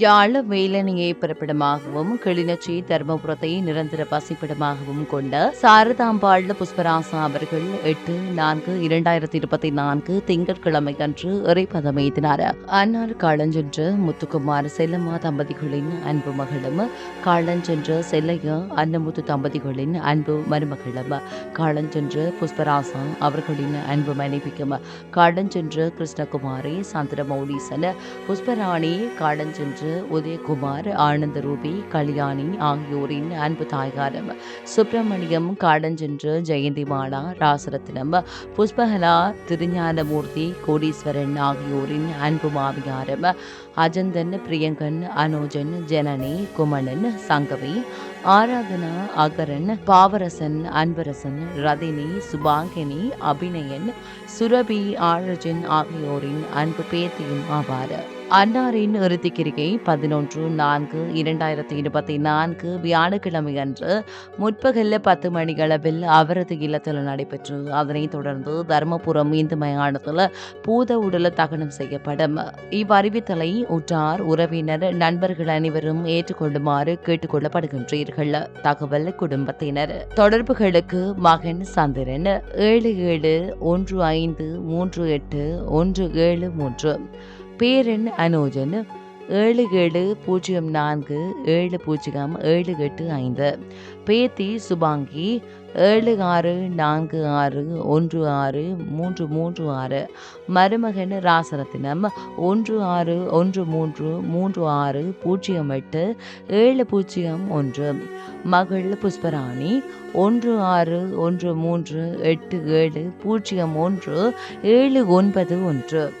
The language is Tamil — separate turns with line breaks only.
யாழ வேலனையை பிறப்பிடமாகவும் கிளிநொச்சி தர்மபுரத்தை நிரந்தர பசிப்பிடமாகவும் கொண்ட சாரதாம்பாள் புஷ்பராசா அவர்கள் எட்டு நான்கு இரண்டாயிரத்தி இருபத்தி நான்கு திங்கட்கிழமை அன்று இறைப்பதம் எய்தினார் அன்னார் காலஞ்சென்ற முத்துக்குமார் செல்லம்மா தம்பதிகளின் அன்பு மகளும் காலஞ்சென்ற செல்லையா அன்னமுத்து தம்பதிகளின் அன்பு மருமகளும் காலஞ்சென்ற புஷ்பராசா அவர்களின் அன்பு மனைவிக்கும் காலஞ்சென்ற கிருஷ்ணகுமாரி சந்திரமௌலீசன் புஷ்பராணி காலஞ்சென்ற உதயகுமார் ஆனந்த ரூபி கல்யாணி ஆகியோரின் அன்பு தாய்காரம் சுப்பிரமணியம் காடஞ்சென்று ஜெயந்தி மாலா ராசரத்னம் புஷ்பகலா திருஞானமூர்த்தி கோடீஸ்வரன் ஆகியோரின் அன்பு மாவியாரம் அஜந்தன் பிரியங்கன் அனோஜன் ஜனனி குமணன் சங்கவி ஆராதனா அகரன் பாவரசன் அன்பரசன் ரதினி சுபாங்கினி அபிநயன் சுரபி ஆழஜன் ஆகியோரின் அன்பு பேத்தியும் ஆவார். அன்னாரின் இறுதிக்கிரிகை பதினொன்று நான்கு இரண்டாயிரத்தி இருபத்தி நான்கு வியாழக்கிழமை அன்று முற்பகல்ல பத்து மணிகளவில் அவரது இல்லத்தில் நடைபெற்று அதனைத் தொடர்ந்து தர்மபுரம் இந்து மயானத்தில் பூத உடல தகனம் செய்யப்படும். இவ்வறிவித்தலை உற்றார் உறவினர் நண்பர்கள் அனைவரும் ஏற்றுக்கொள்ளுமாறு கேட்டுக்கொள்ளப்படுகின்றீர்கள். தகவல் குடும்பத்தினர். தொடர்புகளுக்கு மகன் சந்திரன் ஏழு ஏழு ஒன்று ஐந்து மூன்று எட்டு ஒன்று ஏழு மூன்று. பேரன் அனோஜன் ஏழு ஏழு பூஜ்ஜியம் நான்கு ஏழு பூஜ்ஜியம் ஏழு எட்டு ஐந்து. பேத்தி சுபாங்கி ஏழு ஆறு நான்கு ஆறு ஒன்று ஆறு மூன்று மூன்று ஆறு. மருமகன் ராசரத்தினம் ஒன்று ஆறு ஒன்று மூன்று மூன்று ஆறு பூஜ்ஜியம் எட்டு ஏழு பூஜ்ஜியம் ஒன்று. மகள் புஷ்பராணி ஒன்று ஆறு ஒன்று மூன்று எட்டு ஏழு பூஜ்ஜியம் ஒன்று ஏழு ஒன்பது ஒன்று.